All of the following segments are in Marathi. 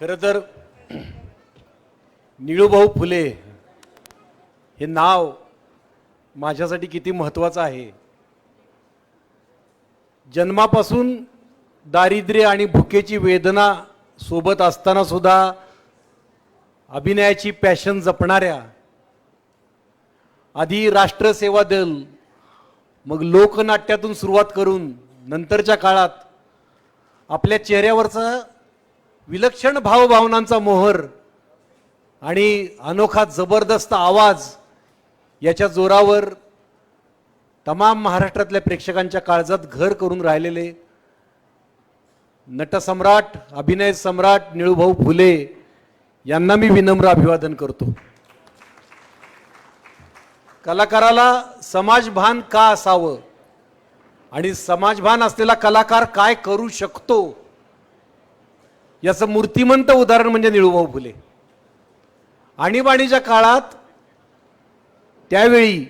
खरं तर निळूभाऊ फुले हे नाव माझ्यासाठी किती महत्त्वाचं आहे. जन्मापासून दारिद्र्य आणि भुकेची वेदना सोबत असताना सुद्धा अभिनयाची पॅशन जपणाऱ्या आधी राष्ट्रसेवा दल मग लोकनाट्यातून सुरुवात करून नंतरच्या काळात आपल्या चेहऱ्यावरचं विलक्षण भावभावनांचा मोहर आणि अनोखा जबरदस्त आवाज याच्या जोरावर तमाम महाराष्ट्रातल्या प्रेक्षकांच्या काळजात घर करून राहिलेले नटसम्राट अभिनय सम्राट निळूभाऊ फुले यांना मी विनम्र अभिवादन करतो. कलाकाराला समाजभान का असावं आणि समाजभान असलेला कलाकार काय करू शकतो याचं मूर्तिमंत उदाहरण म्हणजे निळूभाऊ फुले. आणीबाणीच्या काळात त्यावेळी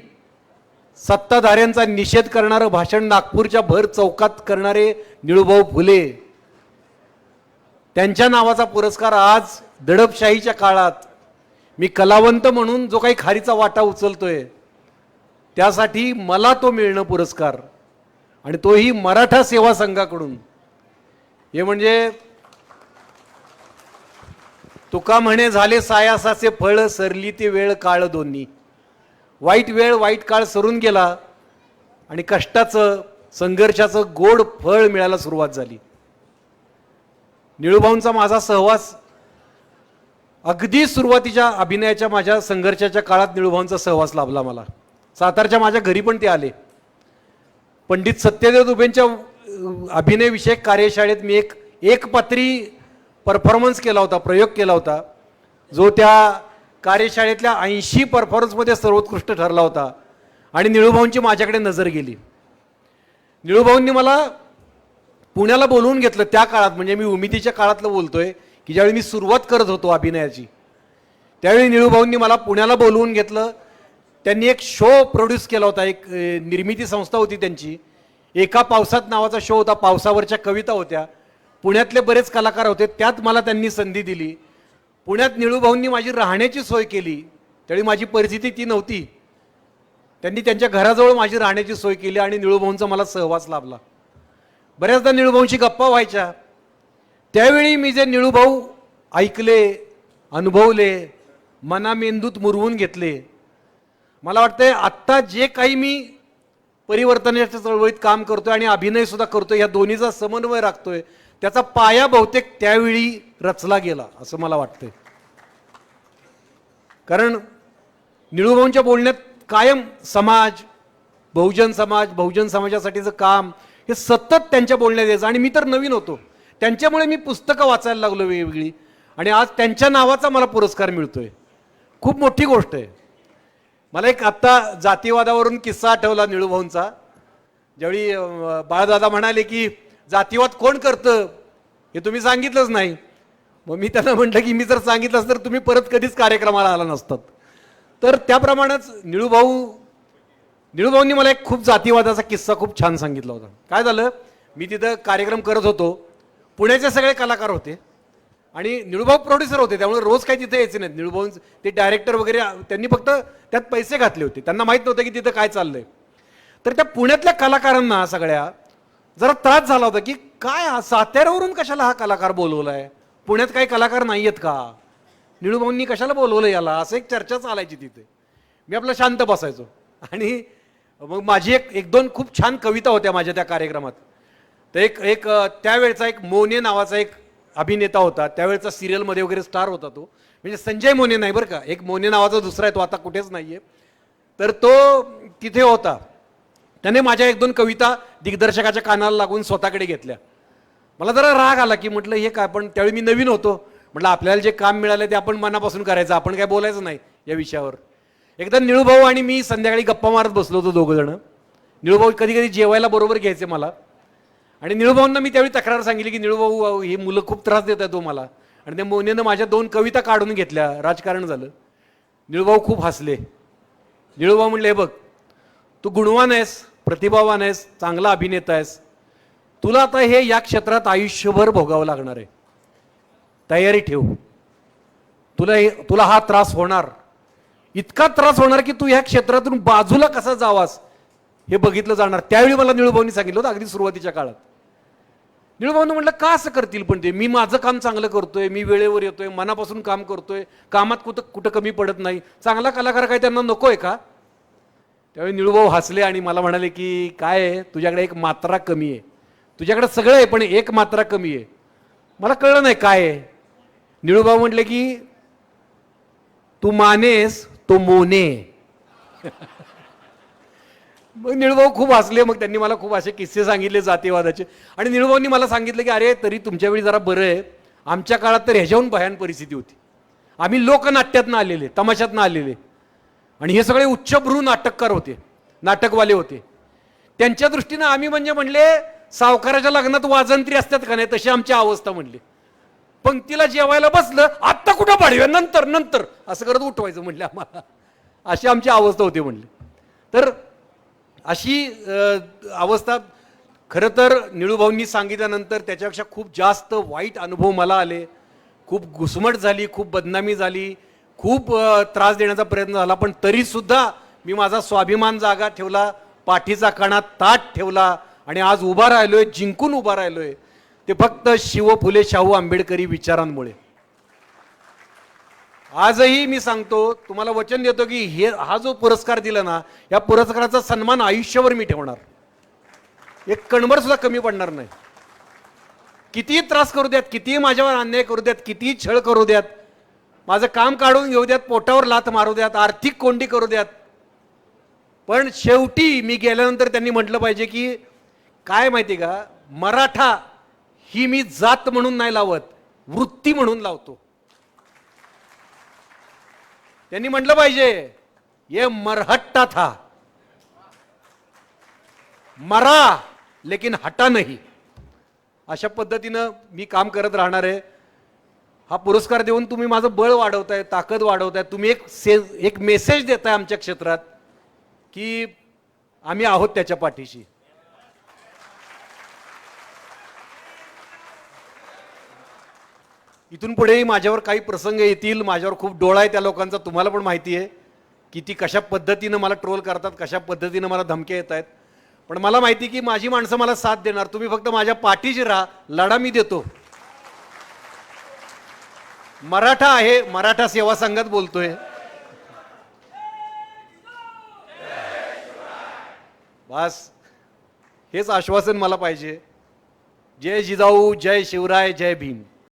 सत्ताधाऱ्यांचा निषेध करणारं भाषण नागपूरच्या भर चौकात करणारे निळूभाऊ फुले त्यांच्या नावाचा पुरस्कार आज दडपशाहीच्या काळात मी कलावंत म्हणून जो काही खारीचा वाटा उचलतोय त्यासाठी मला तो मिळणं पुरस्कार. आणि तोही मराठा सेवा संघाकडून. हे म्हणजे तुका म्हणे झाले सायासाचे फळ सरली ते वेळ काळ दोन्ही. वाईट वेळ वाईट काळ सरून गेला आणि कष्टाचं संघर्षाचं गोड फळ मिळायला सुरुवात झाली. निळूभाऊंचा माझा सहवास अगदी सुरुवातीच्या अभिनयाच्या माझ्या संघर्षाच्या काळात निळूभाऊंचा सहवास लाभला मला. सातारच्या माझ्या घरी पण ते आले. पंडित सत्यदेव दुबेंच्या अभिनयविषयक कार्यशाळेत मी एक एक पत्री परफॉर्मन्स केला होता प्रयोग केला होता जो त्या कार्यशाळेतल्या ऐंशी परफॉर्मन्समध्ये सर्वोत्कृष्ट ठरला होता. आणि निळूभाऊंची माझ्याकडे नजर गेली. निळूभाऊंनी मला पुण्याला बोलवून घेतलं त्या काळात म्हणजे मी उमितीच्या काळातलं बोलतोय की ज्यावेळी मी सुरुवात करत होतो अभिनयाची त्यावेळी निळूभाऊंनी मला पुण्याला बोलवून घेतलं. त्यांनी एक शो प्रोड्यूस केला होता एक निर्मिती संस्था होती त्यांची. एका पावसात नावाचा शो होता पावसावरच्या कविता होत्या. पुण्यातले बरेच कलाकार होते त्यात मला त्यांनी संधी दिली. पुण्यात निळूभाऊंनी माझी राहण्याची सोय केली. त्यावेळी माझी परिस्थिती ती नव्हती. त्यांनी त्यांच्या घराजवळ माझी राहण्याची सोय केली आणि निळूभाऊंचा मला सहवास लाभला. बऱ्याचदा निळूभाऊंशी गप्पा व्हायच्या. त्यावेळी मी जे निळूभाऊ ऐकले अनुभवले मना मेंदूत मुरवून घेतले मला वाटतंय आत्ता जे काही मी परिवर्तनाच्या चळवळीत काम करतोय आणि अभिनयसुद्धा करतोय या दोन्हीचा समन्वय राखतोय. त्याचा पाया बहुतेक त्यावेळी रचला गेला असं मला वाटतंय. कारण निळूभाऊंच्या बोलण्यात कायम समाज बहुजन समाज बहुजन समाजासाठीचं काम हे सतत त्यांच्या बोलण्यात यायचं. आणि मी तर नवीन होतो. त्यांच्यामुळे मी पुस्तकं वाचायला लागलो वेगवेगळी. आणि आज त्यांच्या नावाचा मला पुरस्कार मिळतोय. खूप मोठी गोष्ट आहे. मला एक आत्ता जातीवादावरून किस्सा आठवला निळूभाऊंचा. ज्यावेळी बाळदादा म्हणाले की जातीवाद कोण करतं? हे तुम्ही सांगितलंच नाही. मग मी त्यांना म्हटलं की मी जर सांगितलं असतं तर तुम्ही परत कधीच कार्यक्रमाला आला नसतात. तर त्याप्रमाणेच निळूभाऊ निळूभाऊंनी मला एक खूप जातीवादाचा किस्सा खूप छान सांगितला होता. काय झालं? मी तिथं कार्यक्रम करत होतो. पुण्याचे सगळे कलाकार होते. आणि निळूभाऊ प्रोड्युसर होते. त्यामुळे रोज काही तिथे यायचे नाहीत. निळूभाऊ ते डायरेक्टर वगैरे त्यांनी फक्त त्यात पैसे घातले होते. त्यांना माहीत नव्हतं की तिथं काय चाललंय. तर त्या पुण्यातल्या कलाकारांना सगळ्या जरा त्रास झाला होता की काय हा साताऱ्यावरून कशाला हा कलाकार बोलवलाय? पुण्यात काही कलाकार नाही आहेत का? निळूभाऊंनी कशाला बोलवलं याला? असं एक चर्चा चालायची तिथे. मी आपलं शांत बसायचो. आणि मग माझी एक एक दोन खूप छान कविता होत्या माझ्या त्या कार्यक्रमात. तर एक एक त्यावेळचा एक मोने नावाचा एक अभिनेता होता. त्यावेळचा सिरियलमध्ये वगैरे स्टार होता तो. म्हणजे संजय मोने नाही बरं का? एक मोने नावाचा दुसरा आहे तो आता कुठेच नाही आहे तर तो तिथे होता. त्याने माझ्या एक दोन कविता दिग्दर्शकाच्या कानाला लागून स्वतःकडे घेतल्या. मला जरा राग आला की म्हटलं हे काय पण त्यावेळी मी नवीन होतो. म्हटलं आपल्याला जे काम मिळालं ते आपण मनापासून करायचं आपण काय बोलायचं नाही या विषयावर. एकदा निळूभाऊ आणि मी संध्याकाळी गप्पा मारत बसलो होतो दोघं जण निळूभाऊ कधी कधी जेवायला बरोबर घ्यायचे मला. आणि निळूभाऊंना मी त्यावेळी तक्रार सांगितली की निळूभाऊ भाऊ ही मुलं खूप त्रास देत आहेत तो हो मला. आणि त्या मोनेनं माझ्या दोन कविता काढून घेतल्या राजकारण झालं. निळूभाऊ खूप हसले. निळूभाऊ म्हणले हे बघ तू गुणवान आहेस. प्रतिभावान आहेस चांगला अभिनेता आहेस. तुला आता हे या क्षेत्रात आयुष्यभर भोगावं लागणार आहे. तयारी ठेव. तुला हे तुला हा त्रास होणार. इतका त्रास होणार की तू ह्या क्षेत्रातून बाजूला कसा जावास हे बघितलं जाणार. त्यावेळी मला निळूभाऊनी सांगितलं होतं अगदी सुरुवातीच्या काळात. निळूभाऊनं म्हटलं का असं करतील पण ते? मी माझं काम चांगलं करतोय मी वेळेवर येतोय मनापासून काम करतोय कामात कुठं कुठं कमी पडत नाही. चांगला कलाकार काय त्यांना नको आहे का? त्यावेळी निळूभाऊ हसले आणि मला म्हणाले की काय आहे? तुझ्याकडे एक मात्रा कमी आहे. तुझ्याकडे सगळं आहे पण एक मात्रा कमी आहे. मला कळलं नाही काय आहे. निळूभाऊ म्हटले की तू मानेस तो मोने. मग निळभाऊ खूप हसले मग त्यांनी मला खूप असे किस्से सांगितले जातीवादाचे. आणि निळभाऊनी मला सांगितलं की अरे तरी तुमच्या वेळी जरा बरं आहे. आमच्या काळात तर ह्याच्याहून भयान परिस्थिती होती. आम्ही लोकनाट्यातनं आलेले तमाशातनं आलेले. आणि हे सगळे उच्चभ्रू नाटककार होते नाटकवाले होते. त्यांच्या दृष्टीनं आम्ही म्हणजे म्हणले सावकाराच्या लग्नात वाजंत्री असतात का नाही तशी आमची अवस्था म्हणली. पंक्तीला जेवायला बसलं आत्ता कुठं पाडूया नंतर नंतर. असं करत उठवायचं म्हणलं आम्हाला. अशी आमची अवस्था होती म्हणली. तर अशी अवस्था खरं तर निळूभाऊंनी सांगितल्यानंतर त्याच्यापेक्षा खूप जास्त वाईट अनुभव मला आले. खूप घुसमट झाली खूप बदनामी झाली. खूप त्रास देण्याचा प्रयत्न झाला पण तरीसुद्धा मी माझा स्वाभिमान जागा ठेवला पाठीचा कणा ताट ठेवला आणि आज उभा राहिलोय जिंकून उभा राहिलोय. ते फक्त शिव फुले शाहू आंबेडकरी विचारांमुळे. आजही मी सांगतो तुम्हाला वचन देतो की हे हा जो पुरस्कार दिला ना या पुरस्काराचा सन्मान आयुष्यभर मी ठेवणार. एक कणभर सुद्धा कमी पडणार नाही. कितीही त्रास करू द्यात कितीही माझ्यावर अन्याय करू द्यात कितीही छळ करू द्यात माझं काम काढून घेऊ द्यात पोटावर लाथ मारू द्यात आर्थिक कोंडी करू द्यात. पण शेवटी मी गेल्यानंतर त्यांनी म्हटलं पाहिजे की काय माहिती का मराठा ही मी जात म्हणून नाही लावत वृत्ती म्हणून लावतो. त्यांनी म्हटलं पाहिजे ये मरहट्टा था. मरा लेकिन हटा नाही. अशा पद्धतीनं मी काम करत राहणार आहे. हा पुरस्कार देऊन तुम्ही माझं बळ वाढवताय ताकद वाढवताय. तुम्ही एक से एक मेसेज देताय आमच्या क्षेत्रात की आम्ही आहोत त्याच्या पाठीशी. इथून पुढेही माझ्यावर काही प्रसंग येतील माझ्यावर खूप डोळा आहे त्या लोकांचा तुम्हाला पण माहिती आहे की ती कशा पद्धतीनं मला ट्रोल करतात कशा पद्धतीनं मला धमक्या येत आहेत. पण मला माहिती की माझी माणसं मला साथ देणार. तुम्ही फक्त माझ्या पाठीशी राहा लढा मी देतो. मराठा आहे मराठा सेवा संघात बोलतोय. बस हेच आश्वासन मला पाहिजे. जय जिजाऊ जय शिवराय जय भीम.